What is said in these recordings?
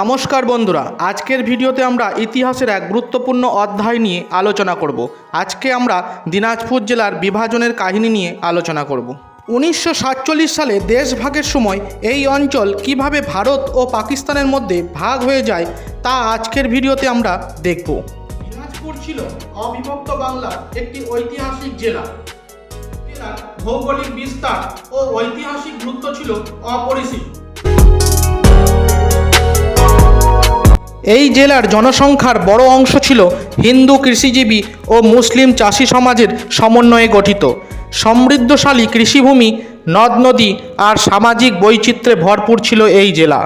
নমস্কার বন্ধুরা, আজকের ভিডিওতে আমরা ইতিহাসের এক গুরুত্বপূর্ণ অধ্যায় নিয়ে আলোচনা করব। আজকে আমরা দিনাজপুর জেলার বিভাজনের কাহিনী নিয়ে আলোচনা করব। উনিশশো সাতচল্লিশ সালে দেশভাগের সময় এই অঞ্চল কীভাবে ভারত ও পাকিস্তানের মধ্যে ভাগ হয়ে যায়, তা আজকের ভিডিওতে আমরা দেখব। দিনাজপুর ছিল অবিভক্ত বাংলার একটি ঐতিহাসিক জেলা। ভৌগোলিক বিস্তার ও ঐতিহাসিক গুরুত্ব ছিল অপরিসীম। এই জেলার জনসংখ্যার বড় অংশ ছিল হিন্দু কৃষিজীবী ও মুসলিম চাষি সমাজের সমন্বয়ে গঠিত। সমৃদ্ধশালী কৃষিভূমি, নদ নদী আর সামাজিক বৈচিত্র্যে ভরপুর ছিল এই জেলা।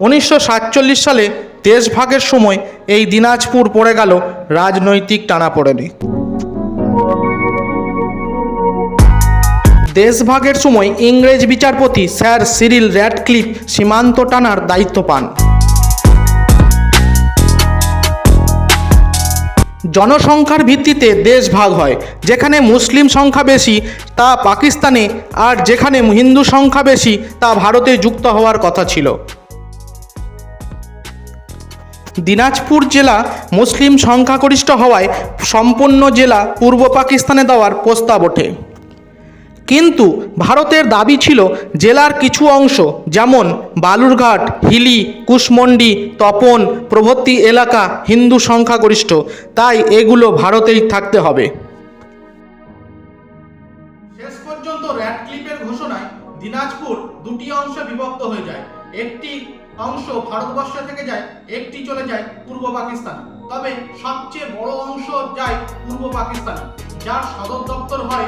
উনিশশো সাতচল্লিশ সালে দেশভাগের সময় এই দিনাজপুর পড়ে গেল রাজনৈতিক টানাপোড়েনে। দেশভাগের সময় ইংরেজ বিচারপতি স্যার সিরিল র্যাডক্লিফ সীমান্ত টানার দায়িত্ব পান। জনসংখ্যার ভিত্তিতে দেশ ভাগ হয়, যেখানে মুসলিম সংখ্যা বেশি তা পাকিস্তানে আর যেখানে হিন্দু সংখ্যা বেশি তা ভারতে যুক্ত হওয়ার কথা ছিল। দিনাজপুর জেলা মুসলিম সংখ্যাগরিষ্ঠ হওয়ায় সম্পূর্ণ জেলা পূর্ব পাকিস্তানে দেওয়ার প্রস্তাব ওঠে। কিন্তু ভারতের দাবি ছিল জেলার কিছু অংশ, যেমন বালুরঘাট, হিলি, কুশমন্ডি, তপন, প্রভৃতি এলাকা হিন্দু সংখ্যাগরিষ্ঠ, তাই এগুলো ভারতেই থাকতে হবে। শেষ পর্যন্ত ঘোষণায় দিনাজপুর দুটি অংশে বিভক্ত হয়ে যায়। একটি অংশ ভারতবর্ষ থেকে যায়, একটি চলে যায় পূর্ব পাকিস্তান। তবে সবচেয়ে বড় অংশ যায় পূর্ব পাকিস্তান, যার সদর দপ্তর হয়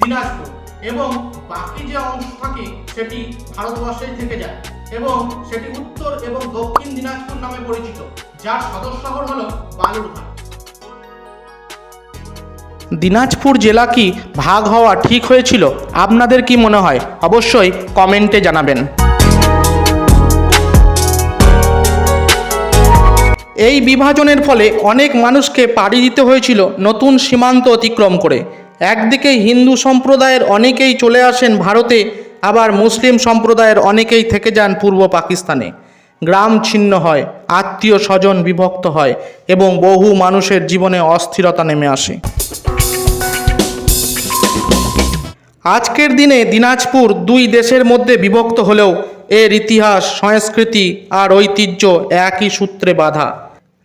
দিনাজপুর। এবং বাকি যে অংশ থাকে, সেটি ভারতবর্ষেই থেকে যায় এবং সেটি উত্তর এবং দক্ষিণ দিনাজপুর নামে পরিচিত, যার সদর শহর হলো বালুরঘাট। দিনাজপুর জেলা কি ভাগ হওয়া ঠিক হয়েছিল? আপনাদের কি মনে হয়? অবশ্যই কমেন্টে জানাবেন। এই বিভাজনের ফলে অনেক মানুষকে পাড়ি দিতে হয়েছিল নতুন সীমান্ত অতিক্রম করে। একদিকে হিন্দু সম্প্রদায়ের অনেকেই চলে আসেন ভারতে, আবার মুসলিম সম্প্রদায়ের অনেকেই থেকে যান পূর্ব পাকিস্তানে। গ্রাম ছিন্ন হয়, আত্মীয় স্বজন বিভক্ত হয় এবং বহু মানুষের জীবনে অস্থিরতা নেমে আসে। আজকের দিনে দিনাজপুর দুই দেশের মধ্যে বিভক্ত হলেও এর ইতিহাস, সংস্কৃতি আর ঐতিহ্য একই সূত্রে বাঁধা।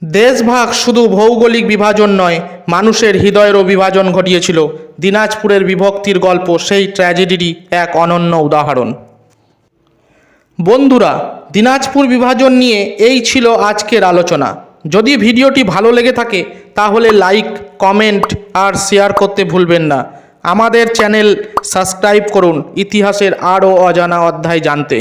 দেশভাগ শুধু ভৌগোলিক বিভাজন নয়, মানুষের হৃদয়েরও বিভাজন ঘটিয়েছিল। দিনাজপুরের বিভক্তির গল্প, সেই ট্র্যাজেডিরই এক অনন্য উদাহরণ। বন্ধুরা, দিনাজপুর বিভাজন নিয়ে এই ছিল আজকের আলোচনা। যদি ভিডিওটি ভালো লেগে থাকে, তাহলে লাইক কমেন্ট আর শেয়ার করতে ভুলবেন না। আমাদের চ্যানেল সাবস্ক্রাইব করুন, ইতিহাসের আরও অজানা অধ্যায় জানতে।